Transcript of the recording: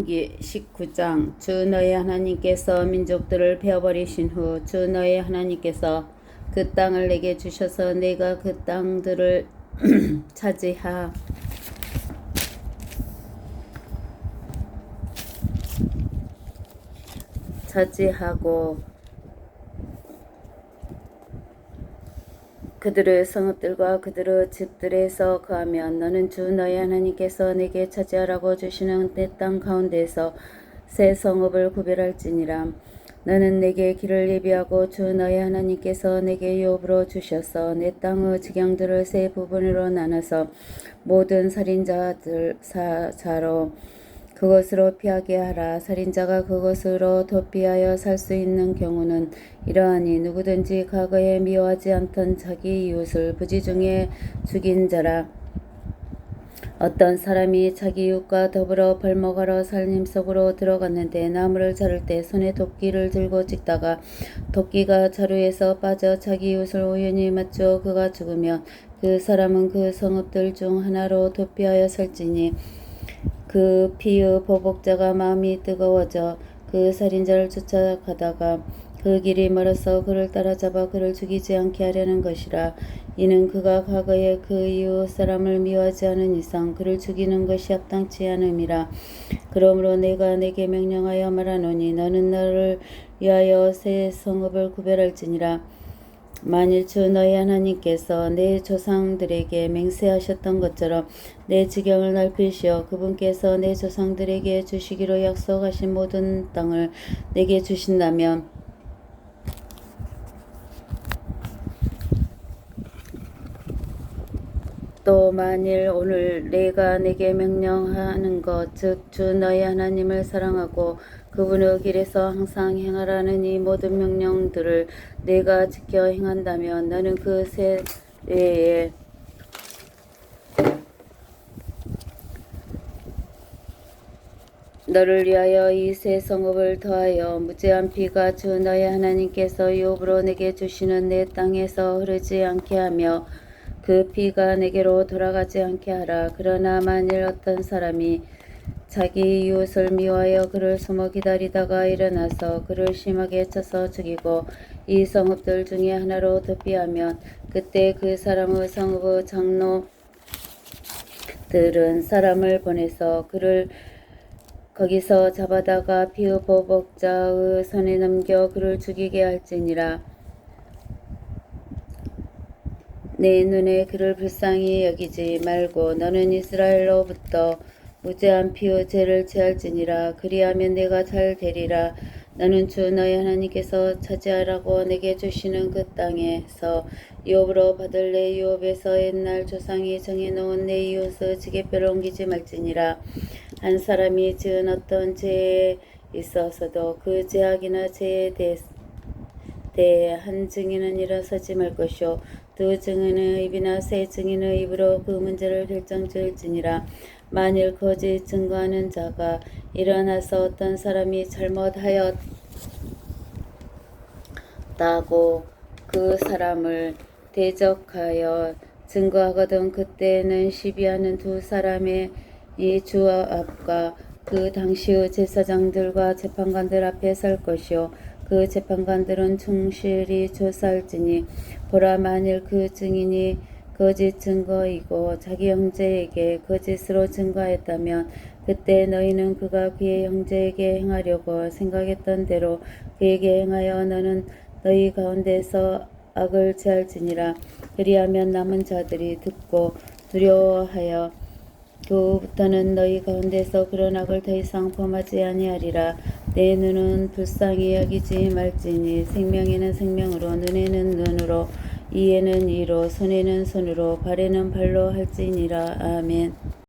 기 19장 주 너의 하나님께서 민족들을 베어버리신 후 주 너의 하나님께서 그 땅을 내게 주셔서 내가 그 땅들을 차지하. 차지하고 그들의 성읍들과 그들의 집들에서 거하면 너는 주 너의 하나님께서 내게 차지하라고 주시는 내 땅 가운데서 새 성읍을 구별할지니라. 너는 내게 길을 예비하고 주 너의 하나님께서 내게 유업으로 주셔서 내 땅의 직영들을 세 부분으로 나눠서 모든 살인자들 사자로 그것으로 피하게 하라. 살인자가 그것으로 도피하여 살 수 있는 경우는 이러하니 누구든지 과거에 미워하지 않던 자기 이웃을 부지 중에 죽인 자라. 어떤 사람이 자기 이웃과 더불어 벌목하러 살림 속으로 들어갔는데 나무를 자를 때 손에 도끼를 들고 찍다가 도끼가 자루에서 빠져 자기 이웃을 우연히 맞죠 그가 죽으면 그 사람은 그 성읍들 중 하나로 도피하여 살지니 그 피의 보복자가 마음이 뜨거워져 그 살인자를 쫓아가다가 그 길이 멀어서 그를 따라잡아 그를 죽이지 않게 하려는 것이라. 이는 그가 과거에 그 이웃 사람을 미워하지 않은 이상 그를 죽이는 것이 합당치 않음이라. 그러므로 내가 내게 명령하여 말하노니 너는 나를 위하여 새 성읍을 구별할지니라. 만일 주 너희 하나님께서 내 조상들에게 맹세하셨던 것처럼 내 지경을 넓히시어 그분께서 내 조상들에게 주시기로 약속하신 모든 땅을 내게 주신다면 만일 오늘 내가 내게 명령하는 것, 즉 주 너희 하나님을 사랑하고 그분의 길에서 항상 행하라는 이 모든 명령들을 내가 지켜 행한다면 너는 그 세대에 너를 위하여 이새 성읍을 더하여 무죄한 피가 주 너희 하나님께서 유업으로 내게 주시는 내 땅에서 흐르지 않게 하며 그 피가 내게로 돌아가지 않게 하라. 그러나 만일 어떤 사람이 자기 이웃을 미워하여 그를 숨어 기다리다가 일어나서 그를 심하게 쳐서 죽이고 이 성읍들 중에 하나로 도피하면 그때 그 사람의 성읍의 장로들은 사람을 보내서 그를 거기서 잡아다가 피의 보복자의 손에 넘겨 그를 죽이게 할지니라. 내 눈에 그를 불쌍히 여기지 말고 너는 이스라엘로부터 무죄한 피의 죄를 제할지니라. 그리하면 내가 잘 되리라. 너는 주 너희 하나님께서 차지하라고 내게 주시는 그 땅에서 유업으로 받을 내 유업에서 옛날 조상이 정해놓은 내 이웃의 지게뼈를 옮기지 말지니라. 한 사람이 지은 어떤 죄에 있어서도 그 죄악이나 죄에 대해 한 증인은 일어서지 말 것이요 두 증인의 입이나 세 증인의 입으로 그 문제를 결정 지을지니라. 만일 거짓 증거하는 자가 일어나서 어떤 사람이 잘못하였다고 그 사람을 대적하여 증거하거든 그때는 시비하는 두 사람의 이 주 앞과 그 당시의 제사장들과 재판관들 앞에 설 것이요 그 재판관들은 충실히 조사할지니 보라 만일 그 증인이 거짓 증거이고 자기 형제에게 거짓으로 증거했다면 그때 너희는 그가 그의 형제에게 행하려고 생각했던 대로 그에게 행하여 너는 너희 가운데서 악을 제할지니라. 그리하면 남은 자들이 듣고 두려워하여 그 후부터는 너희 가운데서 그런 악을 더 이상 범하지 아니하리라 내 눈은 불쌍히 여기지 말지니 생명에는 생명으로 눈에는 눈으로 이에는 이로 손에는 손으로 발에는 발로 할지니라. 아멘